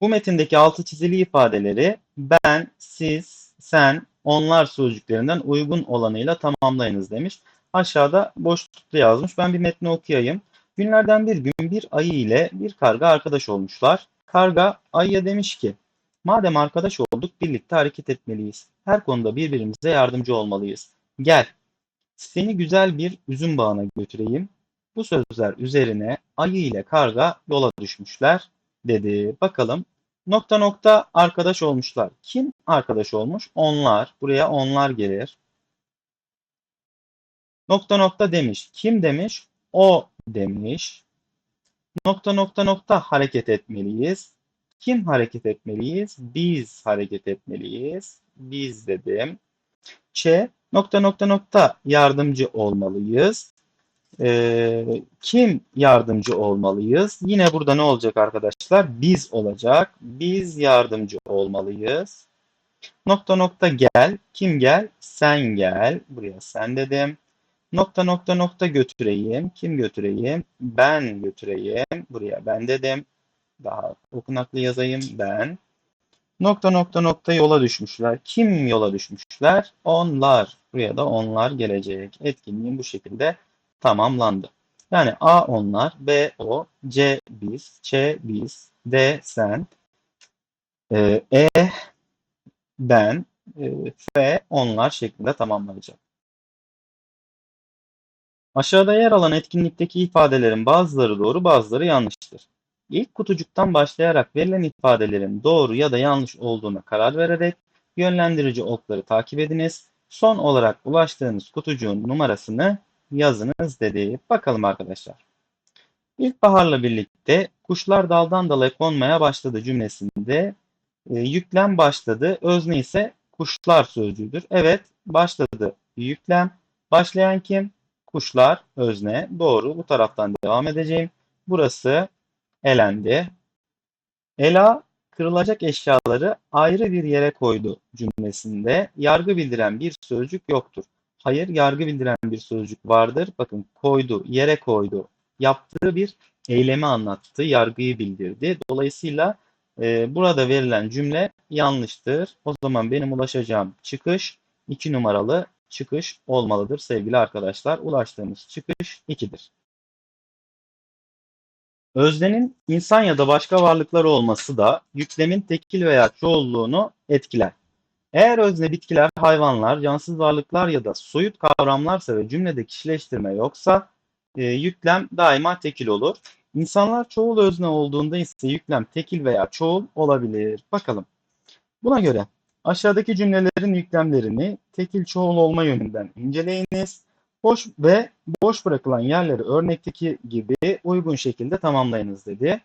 Bu metindeki altı çizili ifadeleri ben, siz, sen, onlar sözcüklerinden uygun olanıyla tamamlayınız demiş. Aşağıda boşlukta yazmış. Ben bir metni okuyayım. Günlerden bir gün bir ayı ile bir karga arkadaş olmuşlar. Karga ayıya demiş ki, madem arkadaş olduk birlikte hareket etmeliyiz. Her konuda birbirimize yardımcı olmalıyız. Gel, seni güzel bir üzüm bağına götüreyim. Bu sözler üzerine ayı ile karga yola düşmüşler dedi. Bakalım nokta nokta arkadaş olmuşlar. Kim arkadaş olmuş? Onlar. Buraya onlar gelir. Nokta nokta demiş. Kim demiş? O demiş. Nokta nokta nokta hareket etmeliyiz. Kim hareket etmeliyiz? Biz hareket etmeliyiz. Biz dedim. Ç nokta nokta nokta yardımcı olmalıyız. Ee, kim yardımcı olmalıyız? Yine burada ne olacak arkadaşlar? Biz olacak. Biz yardımcı olmalıyız. Nokta nokta gel. Kim gel? Sen gel. Buraya sen dedim. Nokta nokta nokta götüreyim. Kim götüreyim? Ben götüreyim. Buraya ben dedim. Daha okunaklı yazayım. Ben. Nokta nokta nokta yola düşmüşler. Kim yola düşmüşler? Onlar. Buraya da onlar gelecek. Etkinliğin bu şekilde tamamlandı. Yani A onlar, B o, C biz, Ç biz, D sen, e, E ben, e, F onlar şeklinde tamamlanacak. Aşağıda yer alan etkinlikteki ifadelerin bazıları doğru bazıları yanlıştır. İlk kutucuktan başlayarak verilen ifadelerin doğru ya da yanlış olduğuna karar vererek yönlendirici okları takip ediniz. Son olarak ulaştığınız kutucuğun numarasını yazınız dedi. Bakalım arkadaşlar. İlkbaharla birlikte kuşlar daldan dala konmaya başladı cümlesinde e, yüklem başladı. Özne ise kuşlar sözcüğüdür. Evet başladı yüklem. Başlayan kim? Kuşlar özne. Doğru. Bu taraftan devam edeceğim. Burası elendi. Ela kırılacak eşyaları ayrı bir yere koydu cümlesinde yargı bildiren bir sözcük yoktur. Hayır, yargı bildiren bir sözcük vardır. Bakın koydu, yere koydu. Yaptığı bir eylemi anlattı, yargıyı bildirdi. Dolayısıyla e, burada verilen cümle yanlıştır. O zaman benim ulaşacağım çıkış 2 numaralı çıkış olmalıdır sevgili arkadaşlar. Ulaştığımız çıkış 2'dir. Öznenin insan ya da başka varlıklar olması da yüklemin tekil veya çoğulluğunu etkiler. Eğer özne bitkiler, hayvanlar, cansız varlıklar ya da soyut kavramlarsa ve cümlede kişileştirme yoksa e, yüklem daima tekil olur. İnsanlar çoğul özne olduğunda ise yüklem tekil veya çoğul olabilir. Bakalım. Buna göre aşağıdaki cümlelerin yüklemlerini tekil çoğul olma yönünden inceleyiniz. Boş ve boş bırakılan yerleri örnekteki gibi uygun şekilde tamamlayınız dedi.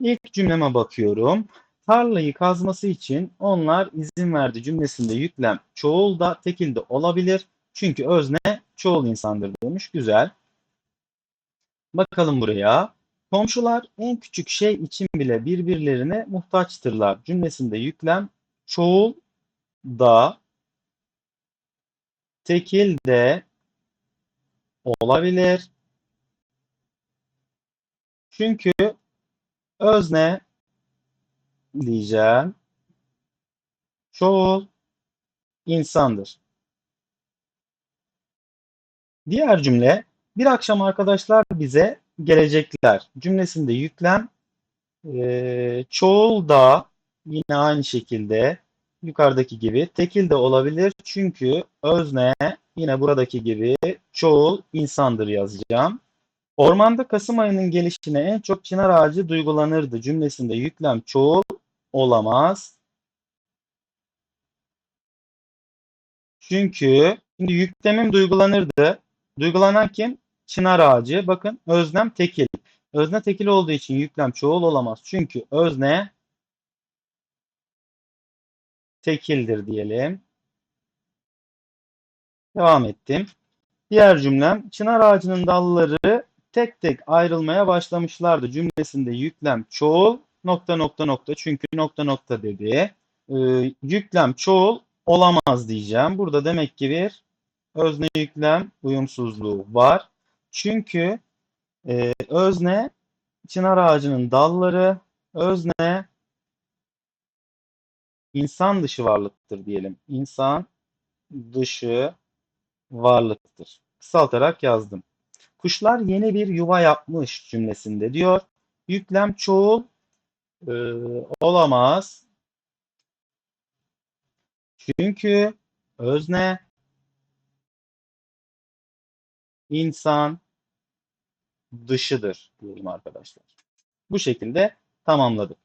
İlk cümleme bakıyorum. Tarlayı kazması için onlar izin verdi cümlesinde yüklem çoğul da tekil de olabilir. Çünkü özne çoğul insandır demiş. Güzel. Bakalım buraya. Komşular en küçük şey için bile birbirlerine muhtaçtırlar. Cümlesinde yüklem çoğul da tekil de olabilir. Çünkü özne diyeceğim. Çoğul insandır. Diğer cümle bir akşam arkadaşlar bize gelecekler cümlesinde yüklem e, çoğul da yine aynı şekilde yukarıdaki gibi tekil de olabilir. Çünkü özne yine buradaki gibi çoğul insandır yazacağım. Ormanda Kasım ayının gelişine en çok çınar ağacı duygulanırdı cümlesinde yüklem çoğul olamaz. Çünkü şimdi yüklemim duygulanırdı. Duygulanan kim? Çınar ağacı. Bakın öznem tekil. Özne tekil olduğu için yüklem çoğul olamaz. Çünkü özne tekildir diyelim. Devam ettim. Diğer cümlem çınar ağacının dalları tek tek ayrılmaya başlamışlardı cümlesinde yüklem çoğul nokta nokta nokta çünkü nokta nokta dedi. Ee, yüklem çoğul olamaz diyeceğim. Burada demek ki bir özne yüklem uyumsuzluğu var. Çünkü e, özne çınar ağacının dalları, özne insan dışı varlıktır diyelim. İnsan dışı varlıktır. Kısaltarak yazdım. Kuşlar yeni bir yuva yapmış cümlesinde diyor. Yüklem çoğul e, olamaz. Çünkü özne insan dışıdır diyelim arkadaşlar. Bu şekilde tamamladık.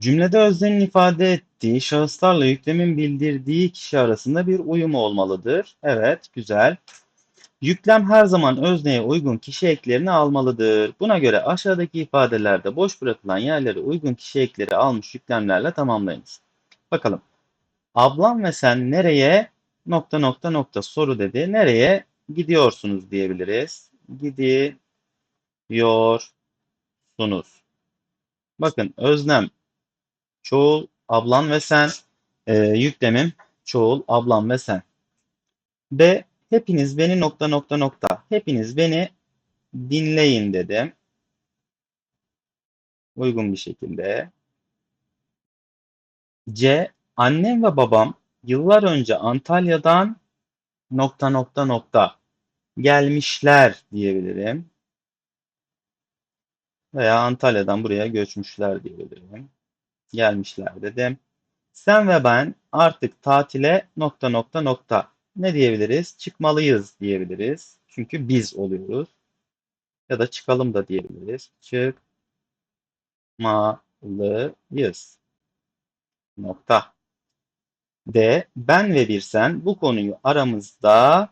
Cümlede öznenin ifade ettiği şahıslarla yüklemin bildirdiği kişi arasında bir uyum olmalıdır. Evet, güzel. Yüklem her zaman özneye uygun kişi eklerini almalıdır. Buna göre aşağıdaki ifadelerde boş bırakılan yerlere uygun kişi ekleri almış yüklemlerle tamamlayınız. Bakalım. Ablam ve sen nereye nokta nokta nokta soru dedi. Nereye gidiyorsunuz diyebiliriz. Gidiyorsunuz. Bakın öznem çoğul ablan ve sen e, yüklemim çoğul ablam ve sen. B hepiniz beni nokta nokta nokta hepiniz beni dinleyin dedim. Uygun bir şekilde. C annem ve babam yıllar önce Antalya'dan nokta nokta nokta gelmişler diyebilirim. Veya Antalya'dan buraya göçmüşler diyebilirim. Gelmişler dedim. Sen ve ben artık tatile nokta nokta nokta ne diyebiliriz? Çıkmalıyız diyebiliriz. Çünkü biz oluyoruz. Ya da çıkalım da diyebiliriz. Çıkmalıyız. Nokta. D. Ben ve bir sen bu konuyu aramızda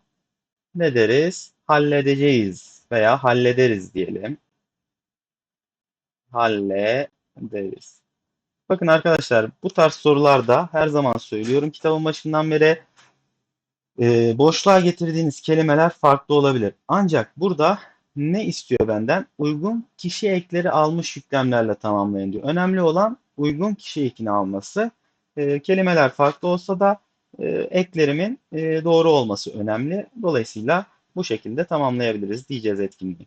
ne deriz? Halledeceğiz veya hallederiz diyelim. Hallederiz. Bakın arkadaşlar bu tarz sorularda her zaman söylüyorum kitabın başından beri e, boşluğa getirdiğiniz kelimeler farklı olabilir. Ancak burada ne istiyor benden? Uygun kişi ekleri almış yüklemlerle tamamlayın diyor. Önemli olan uygun kişi ekini alması. E, kelimeler farklı olsa da e, eklerimin e, doğru olması önemli. Dolayısıyla bu şekilde tamamlayabiliriz diyeceğiz etkinliği.